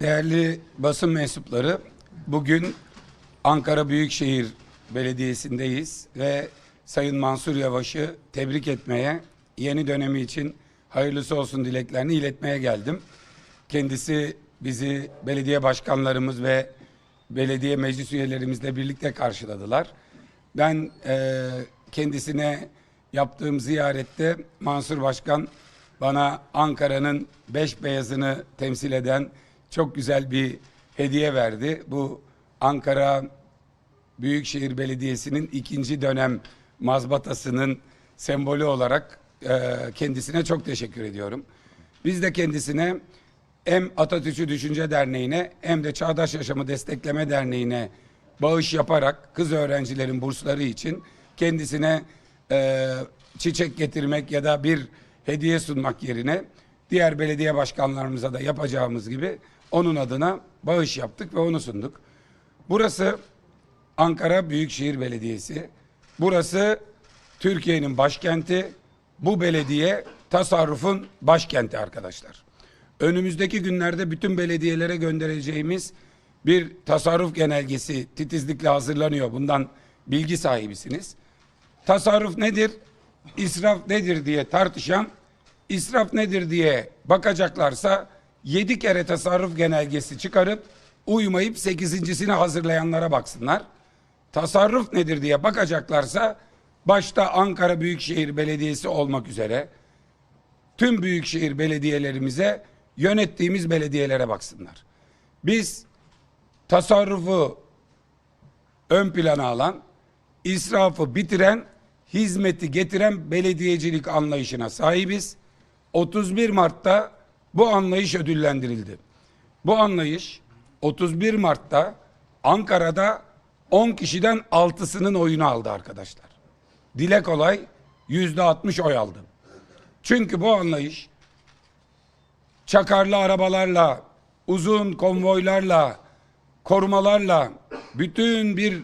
Değerli basın mensupları, bugün Ankara Büyükşehir Belediyesi'ndeyiz ve Sayın Mansur Yavaş'ı tebrik etmeye, yeni dönemi için hayırlısı olsun dileklerini iletmeye geldim. Kendisi bizi belediye başkanlarımız ve belediye meclis üyelerimizle birlikte karşıladılar. Ben eee, kendisine yaptığım ziyarette Mansur Başkan bana Ankara'nın beş beyazını temsil eden çok güzel bir hediye verdi. Bu Ankara Büyükşehir Belediyesi'nin ikinci dönem mazbatasının sembolü olarak eee, kendisine çok teşekkür ediyorum. Biz de kendisine hem Atatürk'ü Düşünce Derneği'ne hem de Çağdaş Yaşamı Destekleme Derneği'ne bağış yaparak kız öğrencilerin bursları için kendisine eee, çiçek getirmek ya da bir hediye sunmak yerine diğer belediye başkanlarımıza da yapacağımız gibi onun adına bağış yaptık ve onu sunduk. Burası Ankara Büyükşehir Belediyesi. Burası Türkiye'nin başkenti. Bu belediye tasarrufun başkenti arkadaşlar. Önümüzdeki günlerde bütün belediyelere göndereceğimiz bir tasarruf genelgesi titizlikle hazırlanıyor. Bundan bilgi sahibisiniz. Tasarruf nedir? İsraf nedir diye tartışan, israf nedir diye bakacaklarsa yedi kere tasarruf genelgesi çıkarıp uymayıp sekizincisini hazırlayanlara baksınlar. Tasarruf nedir diye bakacaklarsa başta Ankara Büyükşehir Belediyesi olmak üzere tüm büyükşehir belediyelerimize yönettiğimiz belediyelere baksınlar. Biz tasarrufu ön plana alan, israfı bitiren, hizmeti getiren belediyecilik anlayışına sahibiz. 31 Mart'ta bu anlayış ödüllendirildi. Bu anlayış 31 Mart'ta Ankara'da 10 kişiden 6'sının oyunu aldı arkadaşlar. Dile kolay %60 oy aldı. Çünkü bu anlayış çakarlı arabalarla, uzun konvoylarla, korumalarla bütün bir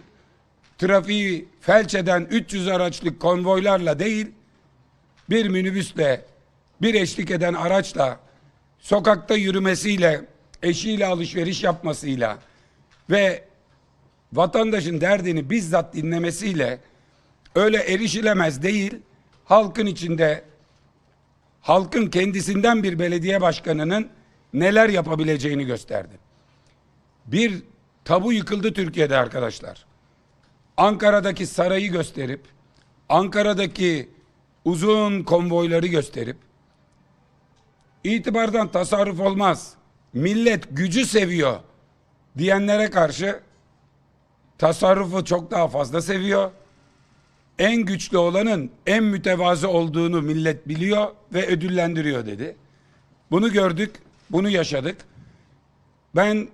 trafiği felç eden 300 araçlık konvoylarla değil, bir minibüsle, bir eşlik eden araçla, sokakta yürümesiyle, eşiyle alışveriş yapmasıyla ve vatandaşın derdini bizzat dinlemesiyle öyle erişilemez değil, halkın içinde halkın kendisinden bir belediye başkanının neler yapabileceğini gösterdi. Bir tabu yıkıldı Türkiye'de arkadaşlar. Ankara'daki sarayı gösterip, Ankara'daki uzun konvoyları gösterip, itibardan tasarruf olmaz, millet gücü seviyor diyenlere karşı tasarrufu çok daha fazla seviyor. En güçlü olanın en mütevazı olduğunu millet biliyor ve ödüllendiriyor dedi. Bunu gördük, bunu yaşadık. Ben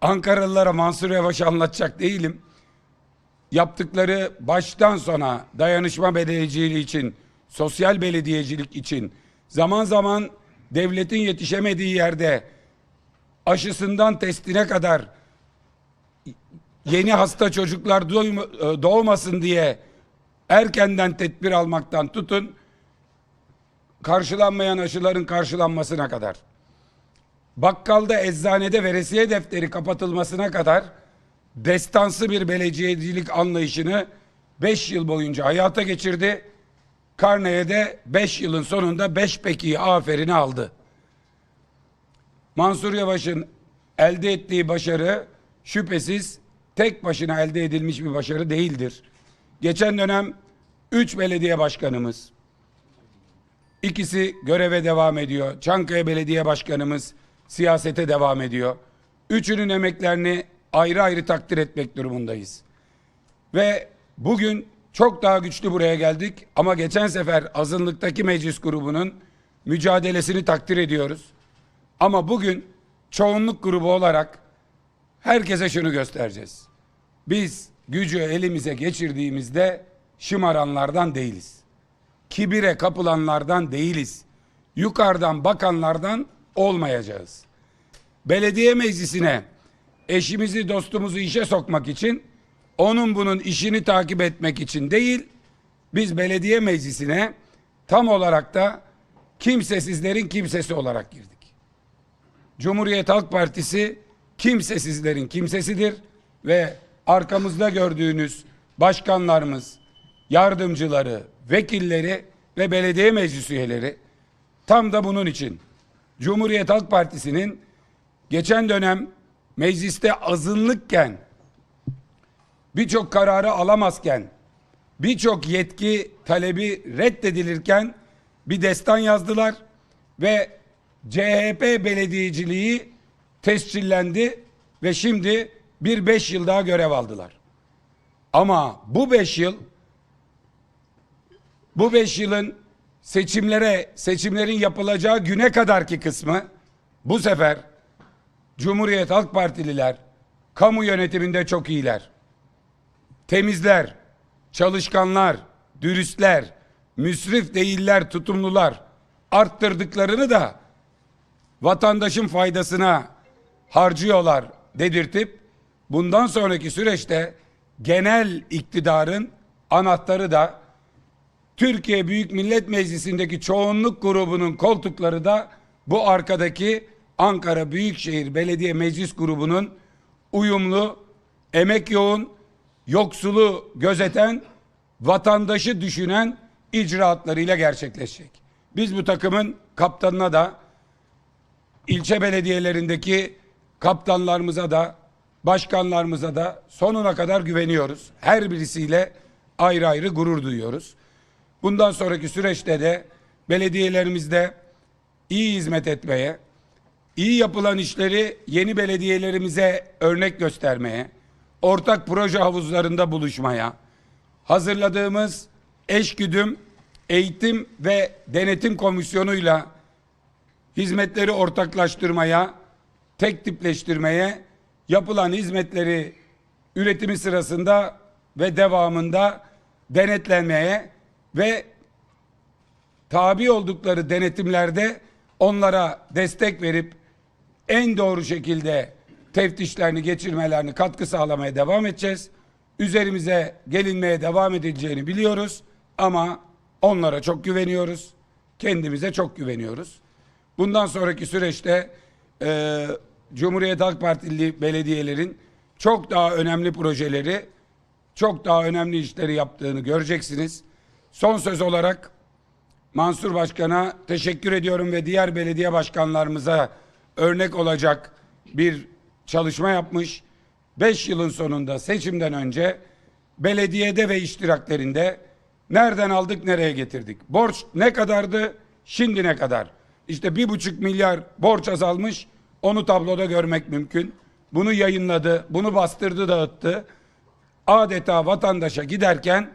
Ankaralılara Mansur Yavaş'ı anlatacak değilim. Yaptıkları baştan sona dayanışma belediyeciliği için, sosyal belediyecilik için, zaman zaman devletin yetişemediği yerde aşısından testine kadar yeni hasta çocuklar e, doğmasın diye erkenden tedbir almaktan tutun karşılanmayan aşıların karşılanmasına kadar bakkalda eczanede veresiye defteri kapatılmasına kadar destansı bir belediyecilik anlayışını 5 yıl boyunca hayata geçirdi. Karneye de 5 yılın sonunda 5 pekiyi aferini aldı. Mansur Yavaş'ın elde ettiği başarı şüphesiz tek başına elde edilmiş bir başarı değildir. Geçen dönem 3 belediye başkanımız, ikisi göreve devam ediyor. Çankaya Belediye Başkanımız siyasete devam ediyor. Üçünün emeklerini ayrı ayrı takdir etmek durumundayız. Ve bugün çok daha güçlü buraya geldik ama geçen sefer azınlıktaki meclis grubunun mücadelesini takdir ediyoruz. Ama bugün çoğunluk grubu olarak herkese şunu göstereceğiz. Biz gücü elimize geçirdiğimizde şımaranlardan değiliz. Kibire kapılanlardan değiliz. Yukarıdan bakanlardan olmayacağız. Belediye meclisine eşimizi dostumuzu işe sokmak için onun bunun işini takip etmek için değil biz belediye meclisine tam olarak da kimsesizlerin kimsesi olarak girdik. Cumhuriyet Halk Partisi kimsesizlerin kimsesidir ve arkamızda gördüğünüz başkanlarımız, yardımcıları, vekilleri ve belediye meclis üyeleri tam da bunun için Cumhuriyet Halk Partisi'nin geçen dönem mecliste azınlıkken birçok kararı alamazken birçok yetki talebi reddedilirken bir destan yazdılar ve CHP belediyeciliği tescillendi ve şimdi bir beş yıl daha görev aldılar. Ama bu beş yıl bu beş yılın seçimlere seçimlerin yapılacağı güne kadarki kısmı bu sefer Cumhuriyet Halk Partililer kamu yönetiminde çok iyiler. Temizler, çalışkanlar, dürüstler, müsrif değiller, tutumlular. Arttırdıklarını da vatandaşın faydasına harcıyorlar dedirtip bundan sonraki süreçte genel iktidarın anahtarı da Türkiye Büyük Millet Meclisi'ndeki çoğunluk grubunun koltukları da bu arkadaki Ankara Büyükşehir Belediye Meclis grubunun uyumlu, emek yoğun, yoksulu gözeten, vatandaşı düşünen icraatlarıyla gerçekleşecek. Biz bu takımın kaptanına da ilçe belediyelerindeki kaptanlarımıza da başkanlarımıza da sonuna kadar güveniyoruz. Her birisiyle ayrı ayrı gurur duyuyoruz. Bundan sonraki süreçte de belediyelerimizde iyi hizmet etmeye, iyi yapılan işleri yeni belediyelerimize örnek göstermeye, ortak proje havuzlarında buluşmaya, hazırladığımız eşgüdüm eğitim ve denetim komisyonuyla hizmetleri ortaklaştırmaya, tek tipleştirmeye, yapılan hizmetleri üretimi sırasında ve devamında denetlenmeye ve tabi oldukları denetimlerde onlara destek verip en doğru şekilde teftişlerini geçirmelerini katkı sağlamaya devam edeceğiz. Üzerimize gelinmeye devam edileceğini biliyoruz ama onlara çok güveniyoruz. Kendimize çok güveniyoruz. Bundan sonraki süreçte e, Cumhuriyet Halk Partili belediyelerin çok daha önemli projeleri, çok daha önemli işleri yaptığını göreceksiniz. Son söz olarak Mansur Başkan'a teşekkür ediyorum ve diğer belediye başkanlarımıza örnek olacak bir çalışma yapmış. 5 yılın sonunda seçimden önce belediyede ve iştiraklerinde nereden aldık nereye getirdik? Borç ne kadardı? Şimdi ne kadar? İşte bir buçuk milyar borç azalmış. Onu tabloda görmek mümkün. Bunu yayınladı, bunu bastırdı, dağıttı. Adeta vatandaşa giderken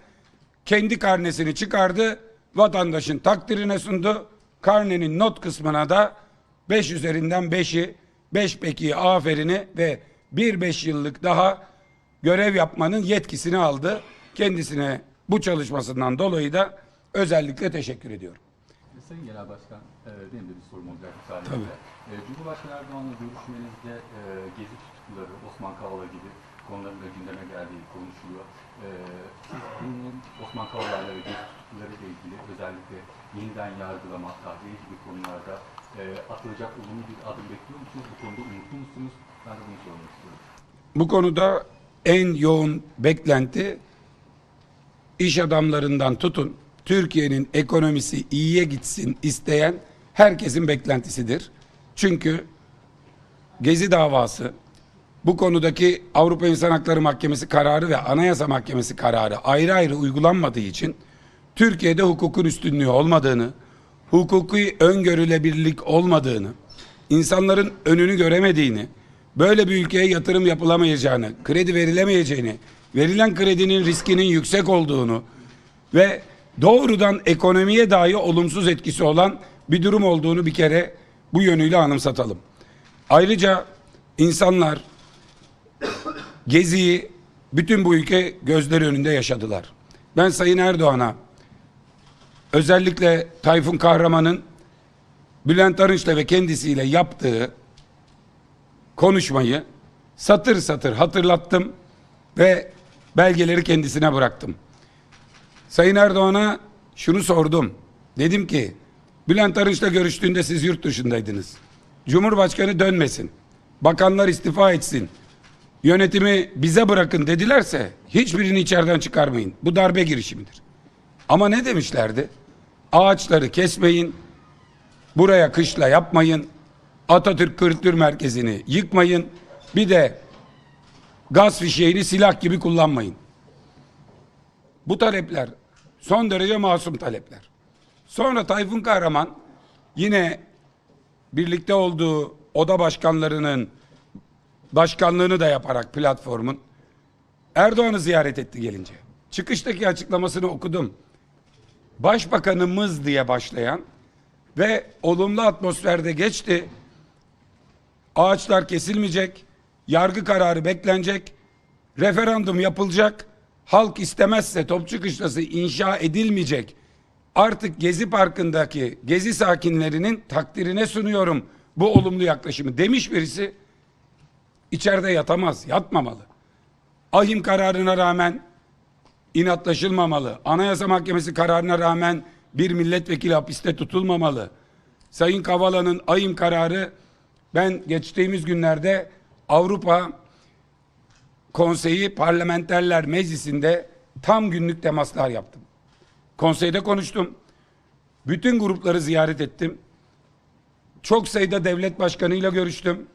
kendi karnesini çıkardı, vatandaşın takdirine sundu. Karnenin not kısmına da 5 üzerinden 5'i, 5 peki aferini ve bir 5 yıllık daha görev yapmanın yetkisini aldı. Kendisine bu çalışmasından dolayı da özellikle teşekkür ediyorum. Sayın Genel Başkan, e, benim de bir sorum olacak müsaadenizle. E, Cumhurbaşkanı Erdoğan'la görüşmenizde e, gezi tutukluları, Osman Kavala gibi konuların da gündeme geldiği konuşuluyor. E, siz bunun Osman Kavala'yla ve gezi tutukluları ile ilgili özellikle yeniden yargılama, tahliye gibi konularda e, atılacak olumlu bir adım bekliyor musunuz? Bu konuda umutlu musunuz? Ben de bunu sormak istiyorum. Bu konuda en yoğun beklenti iş adamlarından tutun Türkiye'nin ekonomisi iyiye gitsin isteyen herkesin beklentisidir. Çünkü Gezi davası bu konudaki Avrupa İnsan Hakları Mahkemesi kararı ve Anayasa Mahkemesi kararı ayrı ayrı uygulanmadığı için Türkiye'de hukukun üstünlüğü olmadığını, hukuki öngörülebilirlik olmadığını, insanların önünü göremediğini, böyle bir ülkeye yatırım yapılamayacağını, kredi verilemeyeceğini, verilen kredinin riskinin yüksek olduğunu ve doğrudan ekonomiye dahi olumsuz etkisi olan bir durum olduğunu bir kere bu yönüyle anımsatalım. Ayrıca insanlar Gezi'yi bütün bu ülke gözleri önünde yaşadılar. Ben Sayın Erdoğan'a özellikle Tayfun Kahraman'ın Bülent Arınç'la ve kendisiyle yaptığı konuşmayı satır satır hatırlattım ve belgeleri kendisine bıraktım. Sayın Erdoğan'a şunu sordum. Dedim ki Bülent Arınç'la görüştüğünde siz yurt dışındaydınız. Cumhurbaşkanı dönmesin. Bakanlar istifa etsin. Yönetimi bize bırakın dedilerse hiçbirini içeriden çıkarmayın. Bu darbe girişimidir. Ama ne demişlerdi? Ağaçları kesmeyin. Buraya kışla yapmayın. Atatürk Kültür Merkezi'ni yıkmayın. Bir de gaz fişeğini silah gibi kullanmayın. Bu talepler son derece masum talepler. Sonra Tayfun Kahraman yine birlikte olduğu oda başkanlarının başkanlığını da yaparak platformun Erdoğan'ı ziyaret etti gelince. Çıkıştaki açıklamasını okudum. Başbakanımız diye başlayan ve olumlu atmosferde geçti. Ağaçlar kesilmeyecek, yargı kararı beklenecek, referandum yapılacak, halk istemezse Topçu Kışlası inşa edilmeyecek. Artık Gezi Parkı'ndaki Gezi sakinlerinin takdirine sunuyorum bu olumlu yaklaşımı demiş birisi içeride yatamaz, yatmamalı. Ahim kararına rağmen inatlaşılmamalı. Anayasa Mahkemesi kararına rağmen bir milletvekili hapiste tutulmamalı. Sayın Kavala'nın ahim kararı ben geçtiğimiz günlerde Avrupa Konseyi Parlamenterler Meclisi'nde tam günlük temaslar yaptım. Konseyde konuştum. Bütün grupları ziyaret ettim. Çok sayıda devlet başkanıyla görüştüm.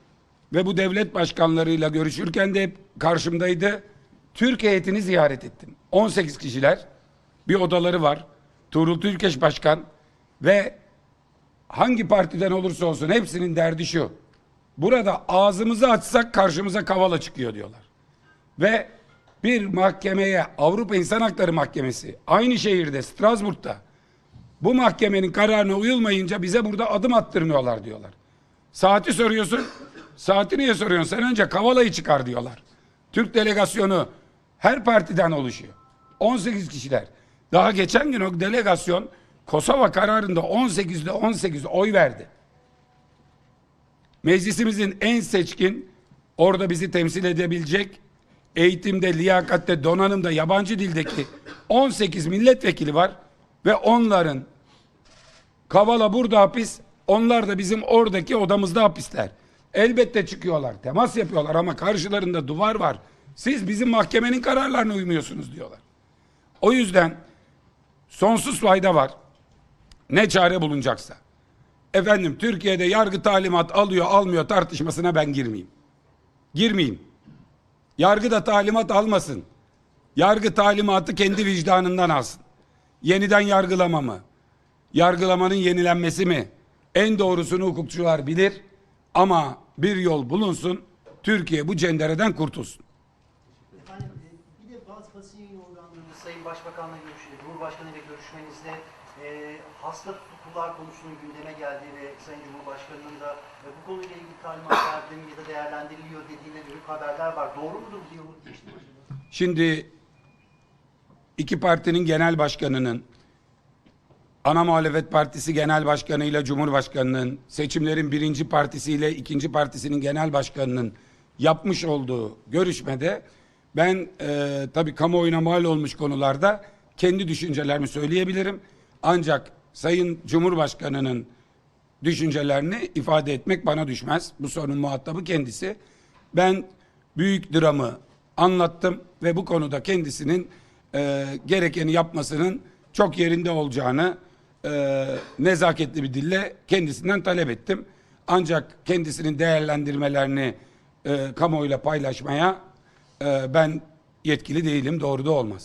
Ve bu devlet başkanlarıyla görüşürken de hep karşımdaydı. Türk heyetini ziyaret ettim. 18 kişiler. Bir odaları var. Tuğrul Türkeş Başkan ve hangi partiden olursa olsun hepsinin derdi şu. Burada ağzımızı açsak karşımıza kavala çıkıyor diyorlar. Ve bir mahkemeye Avrupa İnsan Hakları Mahkemesi aynı şehirde Strasbourg'da bu mahkemenin kararına uyulmayınca bize burada adım attırmıyorlar diyorlar. Saati soruyorsun. Saati niye soruyorsun? Sen önce Kavala'yı çıkar diyorlar. Türk delegasyonu her partiden oluşuyor. 18 kişiler. Daha geçen gün o delegasyon Kosova kararında 18'de 18 oy verdi. Meclisimizin en seçkin orada bizi temsil edebilecek eğitimde, liyakatte, donanımda, yabancı dildeki 18 milletvekili var ve onların Kavala burada hapis, onlar da bizim oradaki odamızda hapisler. Elbette çıkıyorlar, temas yapıyorlar ama karşılarında duvar var. Siz bizim mahkemenin kararlarına uymuyorsunuz diyorlar. O yüzden sonsuz fayda var. Ne çare bulunacaksa. Efendim Türkiye'de yargı talimat alıyor almıyor tartışmasına ben girmeyeyim. Girmeyeyim. Yargı da talimat almasın. Yargı talimatı kendi vicdanından alsın. Yeniden yargılama mı? Yargılamanın yenilenmesi mi? En doğrusunu hukukçular bilir ama bir yol bulunsun. Türkiye bu cendereden kurtulsun. Efendim e, bir de bazı basın yayın organlarında Sayın Başbakan'la görüş, Cumhurbaşkanı ile görüşmenizde e, hasta tutuklular konusunun gündeme geldiği ve Sayın Cumhurbaşkanı'nın da e, bu konuyla ilgili talimat verdiğini ya da değerlendiriliyor dediğine dönük haberler var. Doğru mudur mi acaba? Şimdi iki partinin genel başkanının ana muhalefet partisi genel başkanıyla cumhurbaşkanının seçimlerin birinci partisiyle ikinci partisinin genel başkanının yapmış olduğu görüşmede ben e, tabii kamuoyuna mal olmuş konularda kendi düşüncelerimi söyleyebilirim. Ancak Sayın Cumhurbaşkanı'nın düşüncelerini ifade etmek bana düşmez. Bu sorunun muhatabı kendisi. Ben büyük dramı anlattım ve bu konuda kendisinin e, gerekeni yapmasının çok yerinde olacağını e, nezaketli bir dille kendisinden talep ettim. Ancak kendisinin değerlendirmelerini e, kamuoyuyla paylaşmaya e, ben yetkili değilim, doğru da olmaz.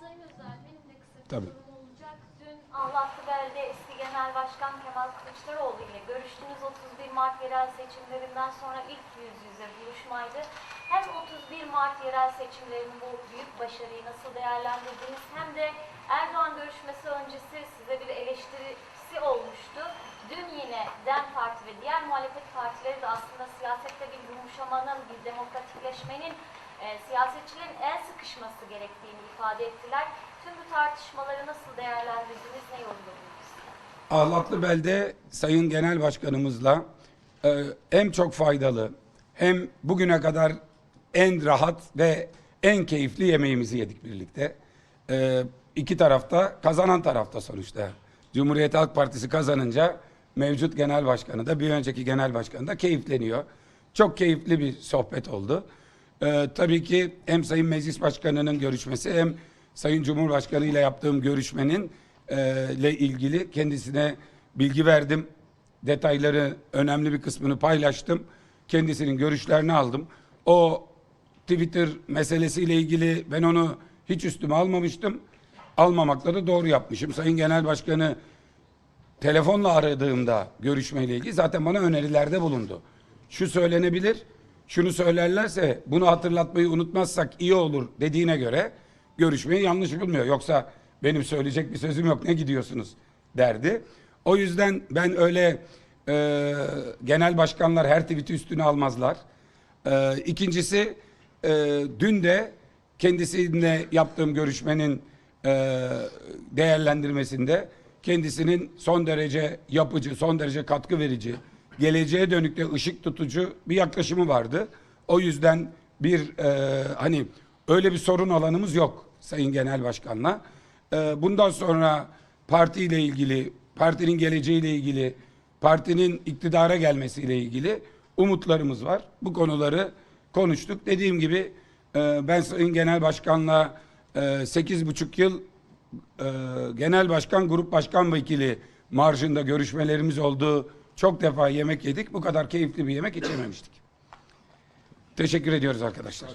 Sayın Özel, benim de kısa bir Tabii. sorum olacak. Dün Allahlıbel'de eski Genel Başkan Kemal Kılıçdaroğlu ile görüştüğünüz 31 Mart yerel seçimlerinden sonra ilk yüz yüze buluşmaydı. Hem 31 Mart yerel seçimlerinin bu büyük başarıyı nasıl değerlendirdiniz hem de Erdoğan görüşmesi öncesi size bir eleştirisi olmuştu. Dün yine DEM Parti ve diğer muhalefet partileri de aslında siyasette bir yumuşamanın, bir demokratikleşmenin e, siyasetçilerin el sıkışması gerektiğini ifade ettiler. Tüm bu tartışmaları nasıl değerlendirdiniz, ne yorumladınız? Ahlatlıbel'de Sayın Genel Başkanımızla e, hem çok faydalı hem bugüne kadar en rahat ve en keyifli yemeğimizi yedik birlikte. E, iki tarafta kazanan tarafta sonuçta. Cumhuriyet Halk Partisi kazanınca mevcut genel başkanı da bir önceki genel başkanı da keyifleniyor. Çok keyifli bir sohbet oldu. Ee, tabii ki hem Sayın Meclis Başkanı'nın görüşmesi hem Sayın Cumhurbaşkanı ile yaptığım görüşmenin e, ile ilgili kendisine bilgi verdim. Detayları önemli bir kısmını paylaştım. Kendisinin görüşlerini aldım. O Twitter meselesiyle ilgili ben onu hiç üstüme almamıştım. Almamakla da doğru yapmışım. Sayın Genel Başkanı telefonla aradığımda görüşmeyle ilgili zaten bana önerilerde bulundu. Şu söylenebilir, şunu söylerlerse bunu hatırlatmayı unutmazsak iyi olur dediğine göre görüşmeyi yanlış bulmuyor. Yoksa benim söyleyecek bir sözüm yok ne gidiyorsunuz derdi. O yüzden ben öyle e, genel başkanlar her tweet'i üstüne almazlar. E, ikincisi e, dün de kendisiyle yaptığım görüşmenin e, değerlendirmesinde kendisinin son derece yapıcı, son derece katkı verici, geleceğe dönük de ışık tutucu bir yaklaşımı vardı. O yüzden bir e, hani öyle bir sorun alanımız yok Sayın Genel Başkan'la. E, bundan sonra partiyle ilgili, partinin geleceğiyle ilgili, partinin iktidara gelmesiyle ilgili umutlarımız var. Bu konuları konuştuk. Dediğim gibi e, ben Sayın Genel Başkan'la e, sekiz buçuk yıl e, genel başkan, grup başkan vekili marjında görüşmelerimiz oldu. Çok defa yemek yedik. Bu kadar keyifli bir yemek içememiştik. Teşekkür ediyoruz arkadaşlar.